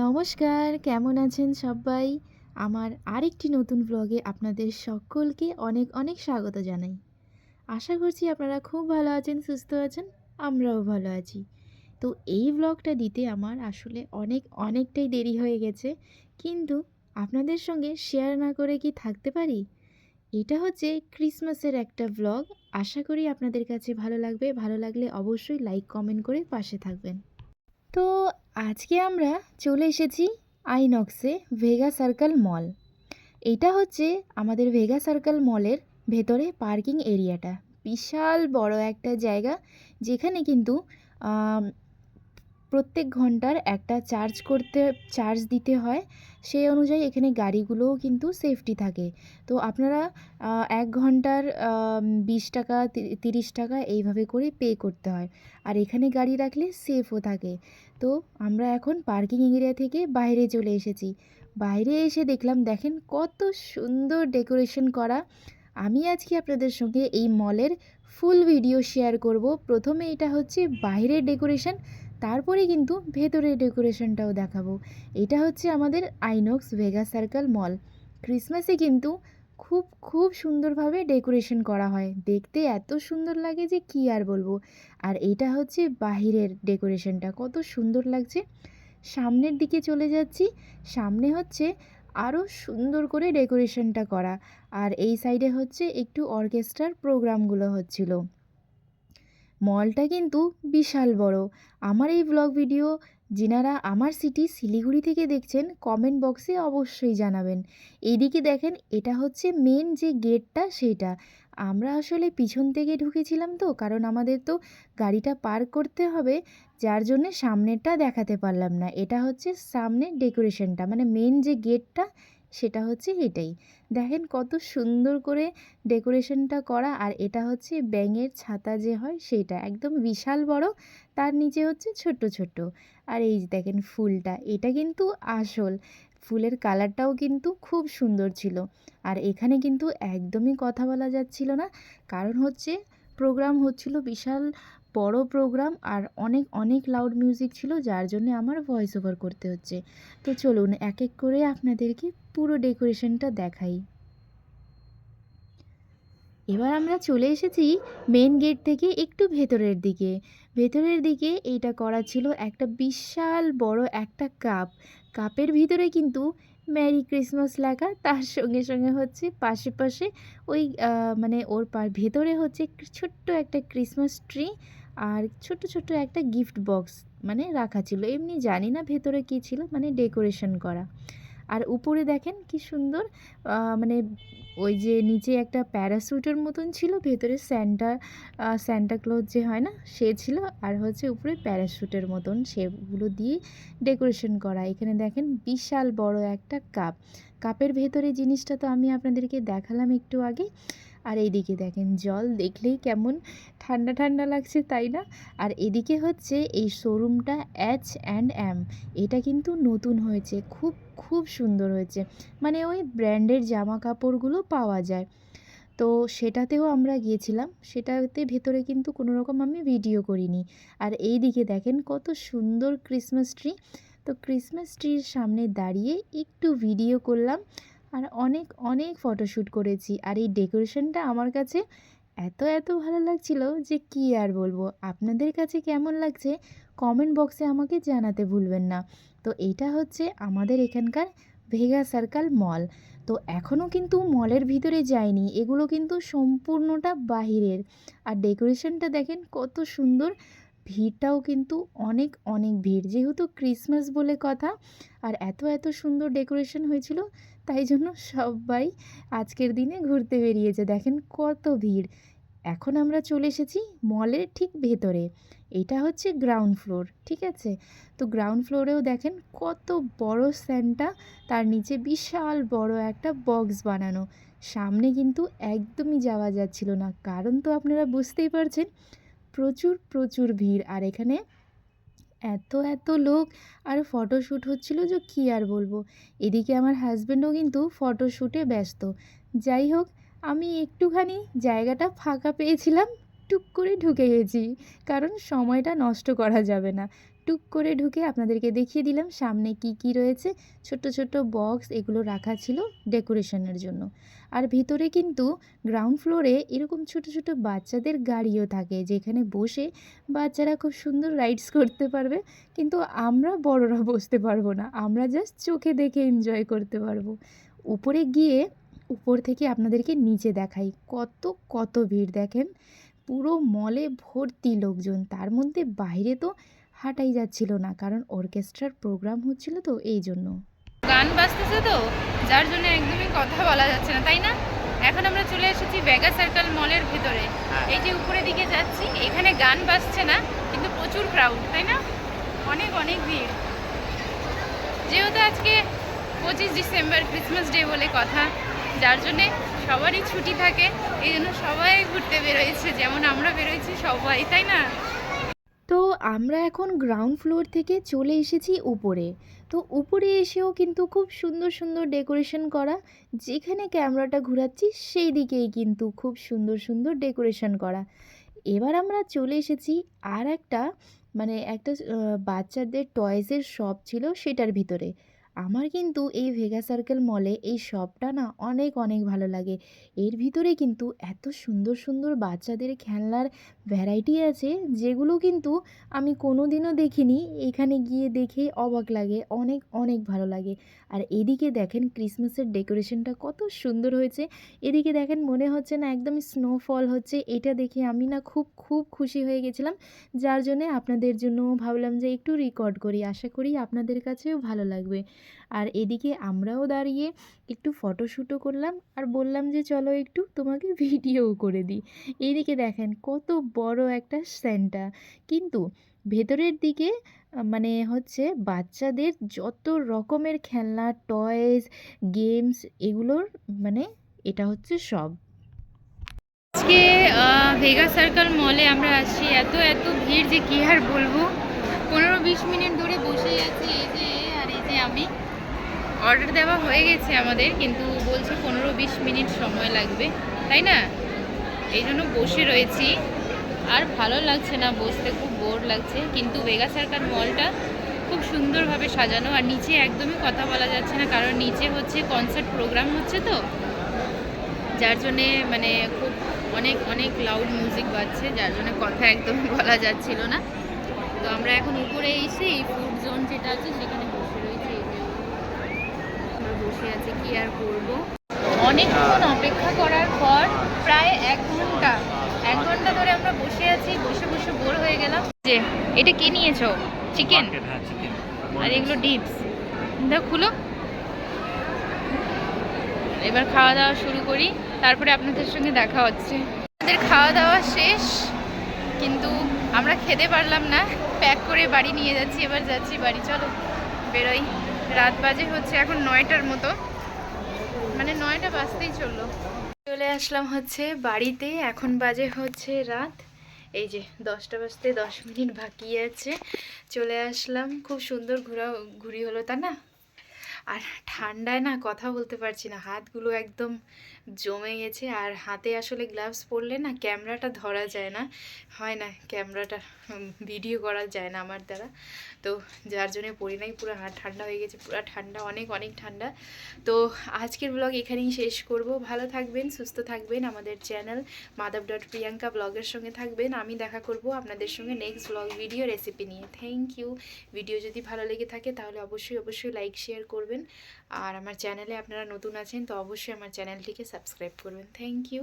নমস্কার, কেমন আছেন সবাই? আমার আরেকটি নতুন ব্লগে আপনাদের সকলকে অনেক অনেক স্বাগত জানাই। আশা করছি আপনারা খুব ভালো আছেন, সুস্থ আছেন, আমরাও ভালো আছি। তো এই ব্লগটা দিতে আমার আসলে অনেক, অনেকটাই দেরি হয়ে গেছে, কিন্তু আপনাদের সঙ্গে শেয়ার না করে কি থাকতে পারি? এটা হচ্ছে ক্রিসমাসের একটা ব্লগ আশা করি আপনাদের কাছে ভালো লাগবে। ভালো লাগলে অবশ্যই লাইক কমেন্ট করে পাশে থাকবেন। তো আজকে আমরা চলে এসেছি আইনক্সে ভেগা সার্কেল মল। এটা হচ্ছে আমাদের ভেগা সার্কেল মলের ভেতরে পার্কিং এরিয়াটা। বিশাল বড় একটা জায়গা, যেখানে কিন্তু প্রত্যেক ঘণ্টার একটা চার্জ করতে চার্জ দিতে হয়। সেই অনুযায়ী এখানে গাড়িগুলোও কিন্তু সেফটি থাকে। তো আপনারা এক ঘণ্টার বিশ টাকা তিরিশ টাকা এইভাবে করে পে করতে হয়। আর এখানে গাড়ি রাখলে সেফও থাকে। তো আমরা এখন পার্কিং এরিয়া থেকে বাইরে চলে এসেছি। বাইরে এসে দেখলাম, দেখেন কত সুন্দর ডেকোরেশন করা। আমি আজকে আপনাদের সঙ্গে এই মলের ফুল ভিডিও শেয়ার করব। প্রথমে এটা হচ্ছে বাইরের ডেকোরেশন তারপরে কিন্তু ভেতরের ডেকোরেশনটাও দেখাবো। এটা হচ্ছে আমাদের আইনক্স ভেগা সার্কেল মল। ক্রিসমাসে কিন্তু খুব খুব সুন্দরভাবে ডেকোরেশন করা হয়। দেখতে এত সুন্দর লাগে যে কি আর বলব। আর এটা হচ্ছে বাহিরের ডেকোরেশনটা। কত সুন্দর লাগছে। সামনের দিকে চলে যাচ্ছি। সামনে হচ্ছে আরও সুন্দর করে ডেকোরেশনটা করা। আর এই সাইডে হচ্ছে একটু অর্কেস্ট্রার প্রোগ্রামগুলো হচ্ছিল। মলটা কিন্তু বিশাল বড়। আমার এই ব্লগ ভিডিও যিনারা আমার সিটি শিলিগুড়ি থেকে দেখছেন কমেন্ট বক্সে অবশ্যই জানাবেন। এইদিকে দেখেন, এটা হচ্ছে মেন যে গেটটা সেইটা আমরা আসলে পিছন থেকে ঢুকেছিলাম তো, কারণ আমাদের তো গাড়িটা পার্ক করতে হবে, যার জন্যে সামনেরটা দেখাতে পারলাম না। এটা হচ্ছে সামনের ডেকোরেশনটা মানে মেন যে গেটটা সেটা হচ্ছে এটাই। দেখেন কত সুন্দর করে ডেকোরেশনটা করা আর এটা হচ্ছে ব্যাঙের ছাতা যে হয় সেটা একদম বিশাল বড়, তার নিচে হচ্ছে ছোট্ট ছোট্ট। আর এই দেখেন ফুলটা, এটা কিন্তু আসল। ফুলের কালারটাও কিন্তু খুব সুন্দর ছিল। আর এখানে কিন্তু একদমই কথা বলা যাচ্ছিল না। কারণ হচ্ছে প্রোগ্রাম হচ্ছিল বিশাল বড় প্রোগ্রাম আর অনেক অনেক লাউড মিউজিক ছিল, যার জন্য আমার ভয়েস ওভার করতে হচ্ছে। তো চলুন এক এক করে আপনাদেরকে পুরো ডেকোরেশনটা দেখাই। এবার আমরা চলে এসেছি মেন গেট থেকে একটু ভেতরের দিকে। ভেতরের দিকে এইটা করা ছিল একটা বিশাল বড় একটা কাপ কাপের ভিতরে কিন্তু ম্যারি ক্রিসমাস লেখা, তার সঙ্গে সঙ্গে হচ্ছে পাশে পাশে ওই মানে ওর ভেতরে হচ্ছে ছোট্ট একটা ক্রিসমাস ট্রি আর ছোট্ট ছোট্ট একটা গিফট বক্স মানে রাখা ছিল। এমনি জানি না ভেতরে কী ছিল মানে ডেকোরেশন করা। আর উপরে দেখেন কি সুন্দর মানে ওই যে নিচে একটা প্যারাসুটের মতন ছিল, ভেতরে স্যান্টা স্যান্টা ক্লজ যে হয় না, সে ছিল। আর হচ্ছে উপরে প্যারাসুটের মতন সেগুলো দিয়ে ডেকোরেশন করা। এখানে দেখেন বিশাল বড় একটা কাপ কাপের ভেতরে জিনিসটা তো আমি আপনাদেরকে দেখালাম একটু আগে। আর এইদিকে দেখেন জল দেখলেই কেমন ঠান্ডা ঠান্ডা লাগছে, তাই না? আর এদিকে হচ্ছে এই শোরুমটা এইচ অ্যান্ড এম এটা কিন্তু নতুন হয়েছে, খুব খুব সুন্দর হয়েছে। মানে ওই ব্র্যান্ডের জামা কাপড়গুলো পাওয়া যায়। তো সেটাতেও আমরা গিয়েছিলাম, সেটাতে ভেতরে কিন্তু কোনো রকম আমি ভিডিও করিনি। আর এই দিকে দেখেন কত সুন্দর ক্রিসমাস ট্রি তো ক্রিসমাস ট্রির সামনে দাঁড়িয়ে একটু ভিডিও করলাম। আর অনেক অনেক ফটোশ্যুট করেছি। আর এই ডেকোরেশনটা আমার কাছে এত এত ভালো লাগছিল যে কি আর বলব? আপনাদের কাছে কেমন লাগছে? কমেন্ট বক্সে আমাকে জানাতে ভুলবেন না। তো এটা হচ্ছে আমাদের এখানকার ভেগা সার্কাল মল তো এখনও কিন্তু মলের ভিতরে যায়নি এগুলো কিন্তু সম্পূর্ণটা বাহিরের। আর ডেকোরেশনটা দেখেন কত সুন্দর। ভিড়টাও কিন্তু অনেক অনেক ভিড়। যেহেতু ক্রিসমাস বলে কথা, আর এত এত সুন্দর ডেকোরেশন হয়েছিল, তাই জন্য সবাই আজকের দিনে ঘুরতে বেরিয়েছে। দেখেন কত ভিড়। এখন আমরা চলে এসেছি মলের ঠিক ভেতরে। এটা হচ্ছে গ্রাউন্ড ফ্লোর ঠিক আছে? তো গ্রাউন্ড ফ্লোরেও দেখেন কত বড় স্যান্টা তার নিচে বিশাল বড় একটা বক্স বানানো। সামনে কিন্তু একদমই যাওয়া যাচ্ছিল না। কারণ তো আপনারা বুঝতেই পারছেন প্রচুর প্রচুর ভিড়। আর এখানে এত এত লোক। আর ফটোশ্যুট হচ্ছিল যে কি আর বলব? এদিকে আমার হাজব্যান্ডও কিন্তু ফটোশ্যুটে ব্যস্ত। যাই হোক, আমি একটুখানি জায়গাটা ফাঁকা পেয়েছিলাম, টুক করে ঢুকে গেছি। কারণ সময়টা নষ্ট করা যাবে না। টুক করে ঢুকে আপনাদেরকে দেখিয়ে দিলাম সামনে কি কি রয়েছে। ছোট্ট ছোট্ট বক্স এগুলো রাখা ছিল ডেকোরেশনের জন্য। আর ভিতরে কিন্তু গ্রাউন্ড ফ্লোরে এরকম ছোট ছোট বাচ্চাদের গাড়িও থাকে যেখানে বসে বাচ্চারা খুব সুন্দর রাইডস করতে পারবে। কিন্তু আমরা বড়রা বসতে পারব না, আমরা জাস্ট চোখে দেখে এনজয় করতে পারব। উপরে গিয়ে উপর থেকে আপনাদেরকে নিচে দেখাই, কত কত ভিড় দেখেন। পুরো মলে ভর্তি লোকজন, তার মধ্যে বাইরে তো হাঁটাই যাচ্ছিল না কারণ অর্কেস্ট্রার প্রোগ্রাম হচ্ছিল তো এই জন্য। গান বাজতেছে তো যার জন্য একদমই কথা বলা যাচ্ছে না তাই না? এখন আমরা চলে এসেছি ভেগা সার্কেল মলের ভিতরে। এই যে উপরের দিকে যাচ্ছি এখানে গান বাজছে না কিন্তু প্রচুর ক্রাউড তাই না? অনেক অনেক ভিড়। যেহেতু আজকে পঁচিশ ডিসেম্বর ক্রিসমাস ডে বলে কথা যার জন্যে সবারই ছুটি থাকে এই জন্য সবাই ঘুরতে বেরোয়েছে যেমন আমরা বেরোয়েছি সবাই তাই না? তো আমরা এখন গ্রাউন্ড ফ্লোর থেকে চলে এসেছি উপরে। তো উপরে এসেও কিন্তু খুব সুন্দর সুন্দর ডেকোরেশন করা। যেখানে ক্যামেরাটা ঘুরাচ্ছি, সেই দিকেই কিন্তু খুব সুন্দর সুন্দর ডেকোরেশন করা। এবার আমরা চলে এসেছি আর একটা মানে একটা বাচ্চাদের টয়েসের শপ ছিল, সেটার ভিতরে। আমার কিন্তু এই ভেগা সার্কেল মলে এই শপটা না অনেক অনেক ভালো লাগে। এর ভিতরে কিন্তু এত সুন্দর সুন্দর বাচ্চাদের খেলনার ভ্যারাইটি আছে, যেগুলো কিন্তু আমি কোনো দিনও দেখিনি। এখানে গিয়ে দেখে অবাক লাগে, অনেক অনেক ভালো লাগে। আর এদিকে দেখেন ক্রিসমাসের ডেকোরেশনটা কত সুন্দর হয়েছে। এদিকে দেখেন মনে হচ্ছে না একদম স্নোফল হচ্ছে। এটা দেখে আমি না খুব খুব খুশি হয়ে গেছিলাম। যার জন্যে আপনাদের জন্য ভাবলাম যে একটু রেকর্ড করি। আশা করি আপনাদের কাছেও ভালো লাগবে। আর এদিকে আমরাও দাঁড়িয়ে একটু ফটোশ্যুটও করলাম আর বললাম যে, চলো একটু তোমাকে ভিডিও করে দিই। এইদিকে দেখেন কত বড় একটা সেন্টার। কিন্তু ভেতরের দিকে মানে হচ্ছে বাচ্চাদের যত রকমের খেলনা, টয়েস, গেমস এগুলোর মানে এটা হচ্ছে সব। আজকে ভেগা সার্কেল মলে আমরা আসি এত এত ভিড় যে কি আর বলব? পনেরো বিশ মিনিট ধরে বসে আছি এই যে, আর এই যে আমি। অর্ডার দেওয়া হয়ে গেছে আমাদের, কিন্তু বলছে পনেরো বিশ মিনিট সময় লাগবে, তাই না? এই জন্য বসে রয়েছি। আর ভালো লাগছে না বসতে, খুব বোর লাগছে। কিন্তু ভেগা সার্কার মলটা খুব সুন্দরভাবে সাজানো, আর নিচে একদমই কথা বলা যাচ্ছে না, কারণ নিচে হচ্ছে কনসার্ট প্রোগ্রাম হচ্ছে তো। যার জন্যে মানে খুব অনেক অনেক লাউড মিউজিক বাজছে, যার জন্য কথা একদমই বলা যাচ্ছিল না। তো আমরা এখন উপরে এসে এই ফুড জোন যেটা আছে, সেখানে বসে রয়েছি। বসে আছি কি আর করব? অনেকক্ষণ অপেক্ষা করার পর প্রায় এক ঘণ্টা এক ঘণ্টা ধরে আমরা বসে আছি বসে বসে বোর হয়ে গেলাম। যে এটা কি নিয়েছো? চিকেন হ্যাঁ আর এগুলো ডিপস দেখো খুলো। এবার খাওয়া দাওয়া শুরু করি। তারপরে আপনাদের সঙ্গে দেখা হচ্ছে। আমাদের খাওয়া দাওয়া শেষ কিন্তু আমরা খেতে পারলাম না। প্যাক করে বাড়ি নিয়ে যাচ্ছি এবার যাচ্ছি বাড়ি। চলো বেরোই। রাত বাজে হচ্ছে এখন নয়টার মতো। মানে নয়টা বাজতেই চলল। চলে আসলাম হচ্ছে বাড়িতে, এখন বাজে হচ্ছে রাত। এই যে দশটা বাজতে দশ মিনিট বাকি আছে। চলে আসলাম, খুব সুন্দর ঘোরা ঘুরি হলো তা না? আর ঠান্ডায় না কথা বলতে পারছি না। হাতগুলো একদম জমে গেছে আর হাতে আসলে গ্লাভস পরলে না ক্যামেরাটা ধরা যায় না। হয় না, ক্যামেরাটা ভিডিও করা যায় না আমার দ্বারা। তো যার জন্য পরি নাই, পুরো হাত ঠান্ডা হয়ে গেছে, পুরো ঠান্ডা, অনেক অনেক ঠান্ডা। তো আজকের ব্লগ এখানেই শেষ করব। ভালো থাকবেন, সুস্থ থাকবেন আমাদের চ্যানেল মাধব ডট প্রিয়াঙ্কা ব্লগের সঙ্গে থাকবেন। আমি দেখা করব আপনাদের সঙ্গে নেক্সট ব্লগ ভিডিও রেসিপি নিয়ে। থ্যাংক ইউ ভিডিও যদি ভালো লেগে থাকে তাহলে অবশ্যই অবশ্যই লাইক শেয়ার করবেন আর আমার চ্যানেলে আপনারা নতুন আছেন, তো অবশ্যই আমার চ্যানেলটিকে সাবস্ক্রাইব করবেন। Thank you